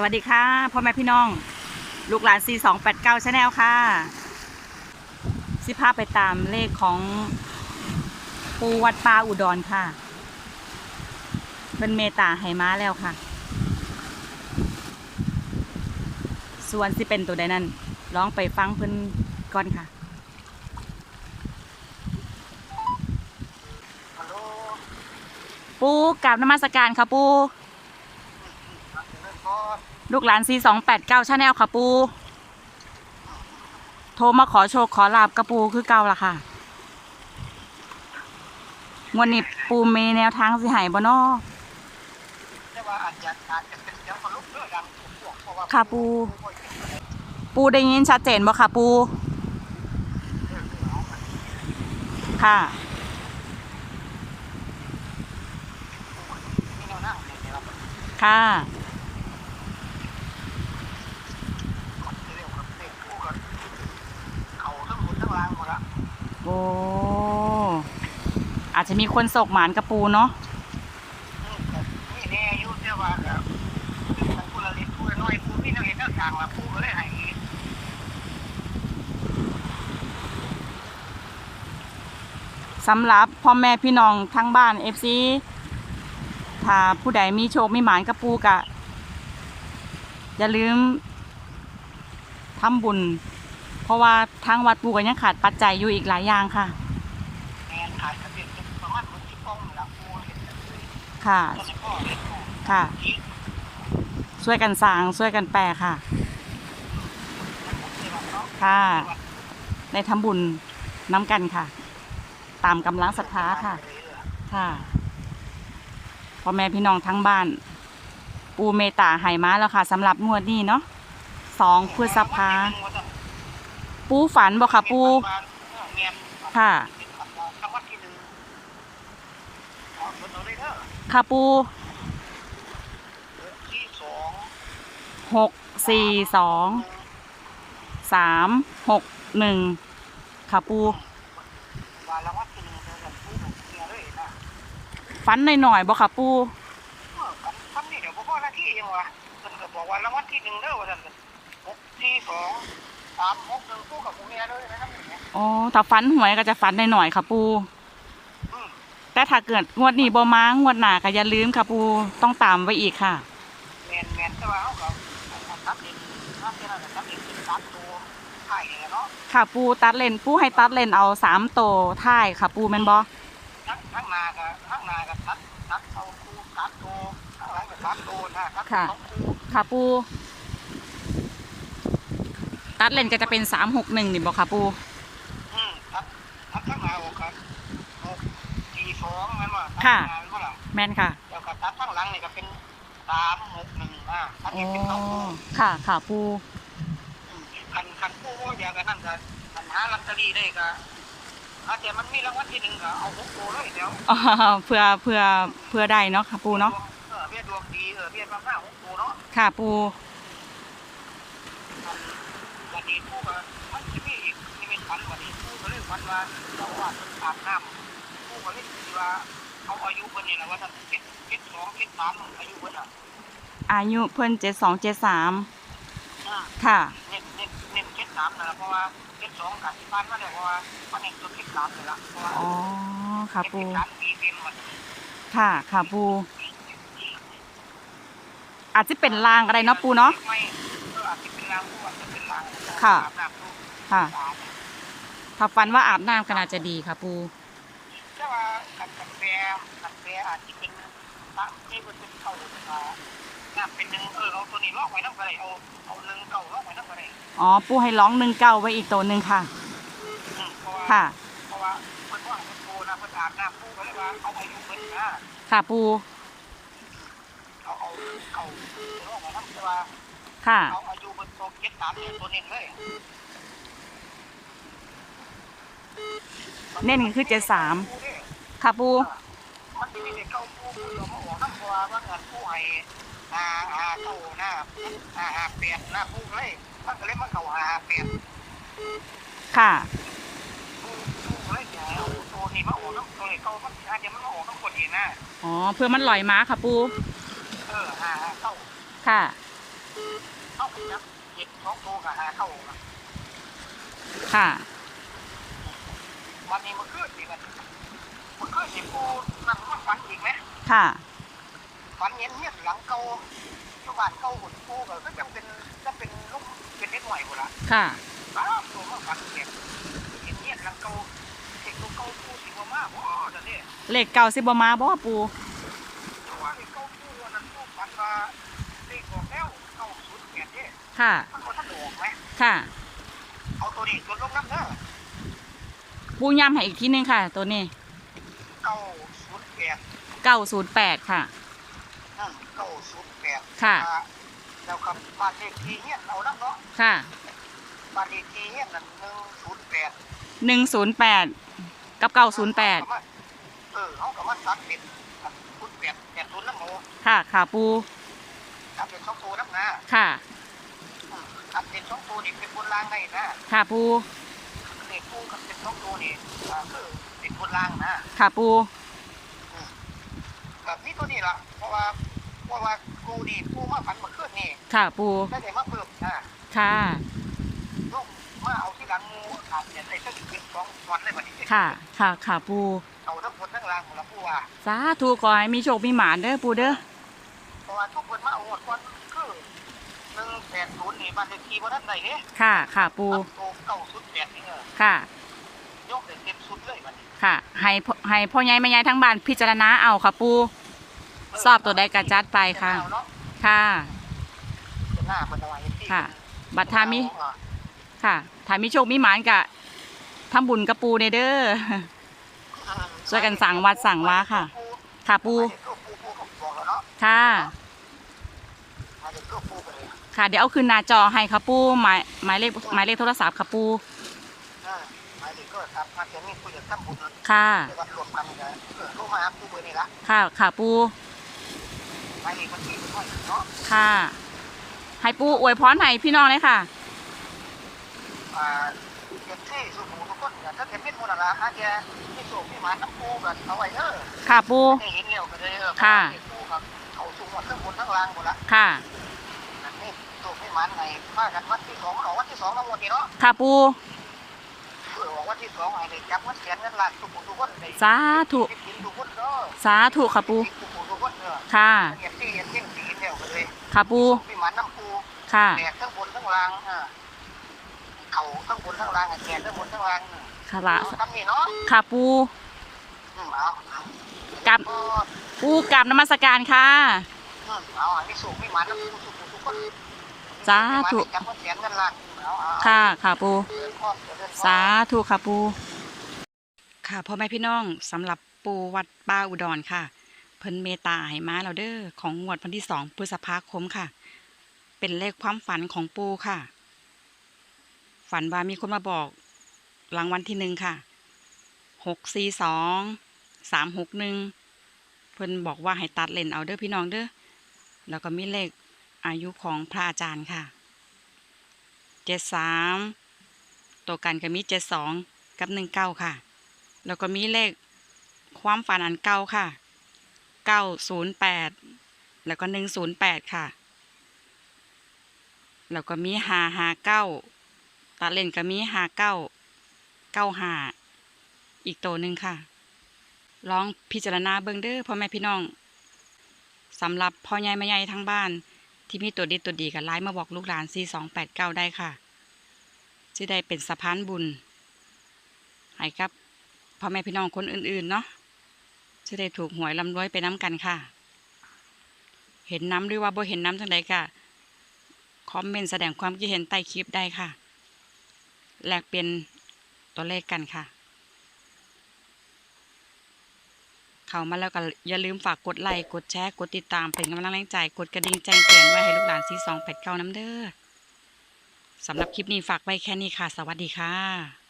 สวัสดีค่ะพ่อแม่พี่น้อง ลูกหลาน 4289ชาแนลค่ะสิภาพไปตามเลขของปูวัดป่าอุดรค่ะ เป็นเมตาไหมาแล้วค่ะ ส่วนสิเป็นตัวใดนั้นร้องไปฟังเพิ่อนก่อนค่ะฮัลโหลปูกราบนมัสการค่ะปู ลูกหลาน 4289ชาแนลค่ะปู โทรมาขอโชคขอลาบกระปูคือเก่าละค่ะวันนี้ปูเมแนวทางสิหายบ่นอแต่ว่าอาจจะอาจจะเป็นเสียงคนลุกเรื่อกเพราะว่าค่ะปู ปูได้ยินชัดเจนบ่ค่ะปู ค่ะ ค่ะ เร็วกับเด็กคู่กันเขา ทั้งหมดทั้งรางหมดละโอ้อาจจะมีคนโศกหมานกระปูเนาะนี่แน่ยุ่แต่ว่าแบบมันคนละเล็กคนละน้อยผู้พี่น้องเห็นหน้าต่างละผู้ก็เลยให้สำหรับพ่อแม่พี่น้องทั้งบ้าน FC ถ้าผู้ใดมีโชคมีหมานกระปูกะ อย่าลืมทำบุญ เพราะว่าทางวัดปูก็ยังขาดปัจจัยอยู่อีกหลายอย่างค่ะแอนขายกระเด็นประมาณมันสิบปองละผู้เห็นค่ะแล้ก็เห็นค่ะช่วยกันสร้างช่วยกันแปลค่ะค่ะได้ทำบุญน้ำกันค่ะ ตามกำลังศรัทธาค่ะ ค่ะพ่อแม่พี่น้องทั้งบ้าน ปูเมตตาไหมาแล้วค่ะสำหรับงวดนี้เนาะสองพฤษภาปูฝันบอกค่ะปูค่ะคำว่าที่หนึ่งเอาเงินเอาเลยเด้อค่ะปูหกสี่สองสามหกหนึ่งค่ะปูว่าแล้วว่าที่หนึ่งเธอกับผู้หนุ่มเมียเลยนะฝันหน่อยๆบอกค่ะปูเออกับทำนี่เดี๋ยวพ่อหน้าที่ยังวะมันก็บอกว่ารางวัลที่หนึ่งเด้อว่าท่านหกที่สอง สามหกหนึ่งผู้กับผู้เมียเลยนะครับอย่างเงี้ยอ๋อถ้าฝันหวยก็จะฝันหน่อยๆค่ะปู อืมแต่ถ้าเกิดงวดนี้บ่มางวดหน้าก็อย่าลืมค่ะปูต้องตามไว้อีกค่ะ แมนแมนแต่ว่าเขาก็ตัดเด็กตัดเด็กตัดเด็กเป็นตัดตัวไข่เนี่ยเนาะค่ะปูตัดเลนปูให้ตัดเลนเอาสามโตวท้ายค่ะปูแม่นบ่ทั้งทั้งนากับทั้งนากับตัดตัดเอาคู่ตัดตัวทั้งหลังกับตัดตัวนะตัดสองคู่ค่ะปู ตัดเลนก็จะเป็นสามหกหนึ่งนี่บอกค่ะปูอืมตัดตัดทั้งนาออกครับหกสี่สองนั่นว่าค่ะตัดทั้งนาเป็นเท่าไหร่แม่นค่ะแล้วก็ตัดข้างหลังนี่ก็เป็นสามหกหนึ่งอะตัดอ๋อเห็นเป็นสองคู่ค่ะค่ะปูคันคันคู่ว่าอย่างกันนั่นก็คันหาลอตเตอรี่ได้ก็อาจจะมันมีรางวัลที่หนึ่งก็เอาหกตัวเลยเดี๋ยวอ๋อเพื่อเพื่อเพื่อได้เนาะค่ะปูเนาะเออเบี้ยดวงดีเออเบี้ยมาห้าหกตัวเนาะค่ะปู วันนี้คู่ก็มันจะมีอีกนี่เป็นฝันวันนี้คู่ ก็เลยฝันว่าเราว่าอาบน้ำคู่ก็เลยคิดว่าเขาอายุคนนี้นะว่าท่านเจ็ดเจ็ดสองเจ็ดสามอายุคนอะอายุเพิ่นเจ็ดสองเจ็ดสามอ่าค่ะ เน้นเน้นเน้นเจ็ดสามนะเพราะว่าเจ็ดสองกับที่บ้านมาเลยเพราะว่ามันเน้นตัวเจ็ดสามเลยละเพราะว่าอ๋อ ค่ะเจ็ดปู สามปีเป็นมันค่ะ ค่ะปู อาจจะเป็นลางอะไรเนาะปูเนาะ ไม่เอออาจจะเป็นรางผู้อาจจะเป็นรางค่ะ อาบน้ำดูค่ะ สาร ถ้าฟันว่าอาบน้ำก็น่าจะดีค่ะ ปูแต่ว่ากันกันแปรกันแปรอาจจะเป็นตามที่มันเป็นเขาอ่าน้ำเป็นหนึ่งเออเอาตัวนี้ลอกไว้น้ำกระไรเอาเอาหนึ่งเก่าลอกไว้น้ำกระไรอ๋อ ปูให้ร้องหนึ่งเก้าไว้อีกตัวหนึ่งค่ะ อืมเพราะว่าค่ะ เพราะว่าเพิ่นว่าเพิ่นโตนะเพิ่นอาบน้ำผู้ก็เลยว่าเอาอายุเพิ่นนะค่ะปูเอาเอาเก่าลอกไว้น้ำแต่ว่าค่ะ เอาอายุเพิ่นโตเจ็ดสามเนี่ยตัวเน้นเลย เน้นก็คือเจ็ดสามค่ะปูมันจะมีเด็กเก้าผู้ผู้ยอมมาออกน้ำตัวว่าเงินผู้ให้อาอาเก้าหน้าอาอาเปลี่ยนหน้าผู้เลยมันก็เลยมาเก่าอาเปลี่ยนค่ะผู้ผู้เลยจะเอาตัวนี้มาออกน้ำตัวเก่ามันอาจจะมันมาออกน้ำคนเองนะอ๋อเพื่อมันลอยม้าค่ะปูเอออาเก้าค่ะอเข้าไปจับเจ็ดสองตัวกับหาเข้าอะค่ะ วันนี้มันขึ้นสิมันมันขึ้นสิปูนั่นมันฝันอีกไหมค่ะฝันเห็นเนี่ยหลังเก่าอยู่บ้านเก่าหุ่นปูก็ก็จะเป็นจะเป็นลูกเป็นเด็กใหม่หมดละค่ะอ้าวตัวมาฝันเห็นเห็นเนี่ยหลังเก่าเด็กตัวเก่าปูสิบ่มาบ่จะเนี่ยเลขเก่าสิบ่มาบ่ปูตัวเด็กเก่าปูวันนั้นปูฝันว่าเลขออกแล้วเก้าศูนย์แปดเนี่ยค่ะมันก็ท่านออกไหมค่ะเอาตัวนี้ตัวลงน้ำเด้อ ปูย้ำให้อีกทีนึงค่ะ ตัวนี้เก้าศูนย์แปดเก้าศูนย์แปดค่ะอืมเก้าศูนย์แปดค่ะ อ่าแล้วครับบ้านเลขที่เนี่ยเอาน้ำเนาะค่ะบ้านเลขที่เนี่ยนั่นหนึ่งศูนย์แปดหนึ่งศูนย์แปดกับเก้าศูนย์แปดเออเขากับมันสักเป็นศูนย์แปดแปดศูนย์น้ำโมค่ะค่ะปูทำเป็นสองตัวน้ำนะค่ะ อืมทำเป็นสองตัวนี่เป็นบนรางได้นะ ค่ะปู เลขคู่กับเป็นสองตัวนี่อ่าคือเป็นบนรางนะค่ะปูแบบนี้ตัวนี้ล่ะ เพราะว่าเพราะว่ากูนี่กูมาฝันเมาขึ้นนี่ค่ะปูได้แต่มาเพิ่มนะค่ะลูกมาเอาที่หลังงูอาจจะได้สักเป็นสองวันเลยวันนี้ค่ะ ค่ะค่ะปูเอาทั้งบนทั้งล่างหมดละผู้ว่าสาธุขอให้มีโชคมีหมานเด้อปูเด้อเพราะว่าทุกคนมาเอาหมดวันคือห นึ่งแปดศูนย์นี่บ้านเลขที่วันนั้นไหนเนี่ยค่ะ ค่ะปู โตเก้าสุดแปดนี่เออค่ะ ยกได้เต็มสุดเลยบัดนี้ค่ะ ให้พ่อให้พ่อใหญ่แม่ใหญ่ทั้งบ้านพิจารณาเอาค่ะปูสอบตัวใดกระจัดไปค่ะ เอาเนาะค่ะจะหน้าเป็นอะไรที่ค่ะ บัตรทามิ เอค่ะถ้ามีโชคมีหมานกะทำบุญกับปูเนเด้ออช่วยกันสั่งวัดสั่งวาค่ะ ค่ะปู ปูปูปูก็บอกแล้วเนาะค่ะ มาเด็กก็ปูไปเลย ค่ะ เดี๋ยวเอาคืนหน้าจอให้ค่ะปูหมายหมายเลขหมายเลขโทรศัพท์ค่ะปูเออมาเด็กก็ครับมาเดี๋ยวนี้คุยกับท่านบุญค่ะ เดี๋ยววัดรวมกันเลยเออโทรมาหาปูเบอร์นี่ละค่ะค่ะปูมาเด็กมันมีเป็นห้อยเนาะค่ะ ให้ปูอวยพรให้พี่น้องเลยค่ะ อ่าเก็บที่สุขุมทุกคนเนี่ยถ้าเก็บมิดมูลละอาจจะมีสูงมีหมาน้ำปูกันเอาไว้เออค่ะปู ได้เห็นเร็วกันเลยเออค่ะ เก็บปูครับเขาสูงหมดทั้งบนทั้งล่างหมดละ ค่ะอันนี้ สูงไม่หมันไงมากันวันที่สองมันออกวันที่สองทั้งหมดนี่เนาะค่ะปูเออออกวันที่สองไอ้เด็กจับเงินแสนเงินล้านทุกคนทุกคนเลยสาธุกินทุกคนเนาะสาธุค่ะปูทุกคนทุกคนเออค่ะเก็บที่เห็นเส้นสีเร็วกันเลยค่ะปูมีหมันน้ำปูค่ะแดดทั้งบนทั้งล่างเออเขาทั้งบนทั้งล่างแดดทั้งบนทั้งล่างค่ะละทำนี่เนาะค่ะปูอืมเอากลับก็ปูกลับนมัสการค่ะอืมเอาอันนี้สูงไม่หมันน้ำปูทุกคนทุกคน สาธุ จับเงินแสนเงินล้านเอาเอาค่ะค่ะปูเดินพ่อเดินพ่อสาธุค่ะปู ค่ะพ่อแม่พี่น้องสำหรับปูวัดป้าอุดรค่ะ เพิ่นเมตตาให้มาเราเด้อของงวดวันที่สองพฤษภาคมค่ะ เป็นเลขความฝันของปูค่ะ ฝันว่ามีคนมาบอกรางวัลที่หนึ่งค่ะหกสี่สองสามหกหนึ่งเพิ่นบอกว่าให้ตัดเลนเอาเด้อพี่น้องเด้อแล้วก็มีเลข อายุของพระอาจารย์ค่ะเจ็ดสามตัวกันก็มีเจ็ดสองกับหนึ่งเก้าค่ะ แล้วก็มีเลขความฝันอันเก้าค่ะเก้าศูนย์แปดแล้วก็หนึ่งศูนย์แปดค่ะ แล้วก็มีหาหาเก้าตาเล่นก็มีหาเก้าเก้าหาอีกตัวหนึ่งค่ะ ลองพิจารณาเบิ่งเด้อพ่อแม่พี่น้องสำหรับพ่อใหญ่แม่ใหญ่ทั้งบ้าน ที่มีตัวดีตัวดีกับไลน์มาบอกลูกหลาน 4 2 8 9 ได้ค่ะจะได้เป็นสะพานบุญให้กับพ่อแม่พี่น้องคนอื่นๆเนาะจะได้ถูกหวยลำรวยไปน้ำกันค่ะ เห็นน้ำหรือว่าบ่เห็นน้ำทั้งใดค่ะ คอมเมนต์แสดงความคิดเห็นใต้คลิปได้ค่ะ แลกเป็นตัวเลขกันค่ะ เข้ามาแล้วก็อย่าลืมฝากกดไลค์กดแชร์กดติดตามเป็นกำลังแรงใจกดกระดิ่งแจ้งเตือนไว้ให้ลูกหลานซีสองแปดเก้าน้ำเด้อสำหรับคลิปนี้ฝากไว้แค่นี้ค่ะ สวัสดีค่ะ